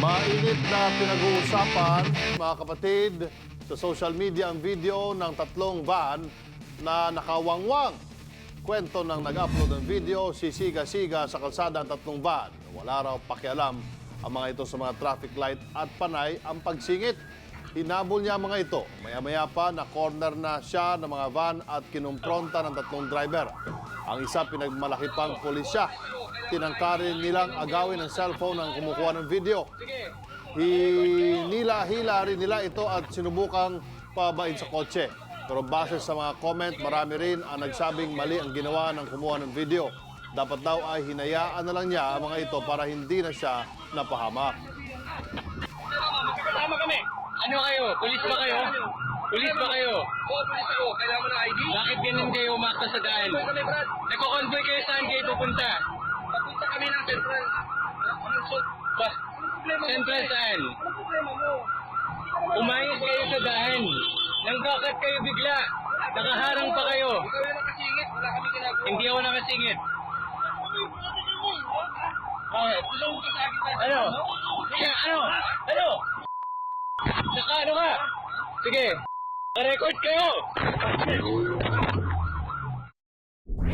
Mainit na pinag-uusapan, mga kapatid, sa social media ang video ng tatlong van na nakawangwang. Kwento ng nag-upload ng video, sisiga-siga sa kalsada ang tatlong van. Wala raw pakialam ang mga ito sa mga traffic light at panay ang pagsingit. Hinabol niya ang mga ito. Maya-maya pa na corner na siya ng mga van at kinumpronta ng tatlong driver. Ang isa pinagmalaki pang pulisya. Tinangkarin nilang agawin ng cellphone ang kumukuha ng video. Hinila-hila rin nila ito at sinubukang pabain sa kotse. Pero base sa mga comment, marami rin ang nagsabing mali ang ginawa ng kumuha ng video. Dapat daw ay hinayaan na lang niya ang mga ito para hindi na siya napahamak. Kasama kami. Ano kayo? Pulis ba kayo? Pulis ba kayo? Oo, pulis ako. Kailangan mo ng ID? Bakit ganun kayo umakta sa daan? Nagko-convoy kayo saan kayo pupunta? Kami ng Central. Sort? Ba? Problema mo? Central saan? Anong problema mo? Umayos kayo sa daan. Nangkakat kayo bigla. Nakaharang pa kayo. Ikaw yung nakasingit. Wala kami ginagawa. Hindi ako nakasingit. Bakit? Sa akin? Ano? Sige, ano? Ano? Saka ano ka? Sige. Record kayo!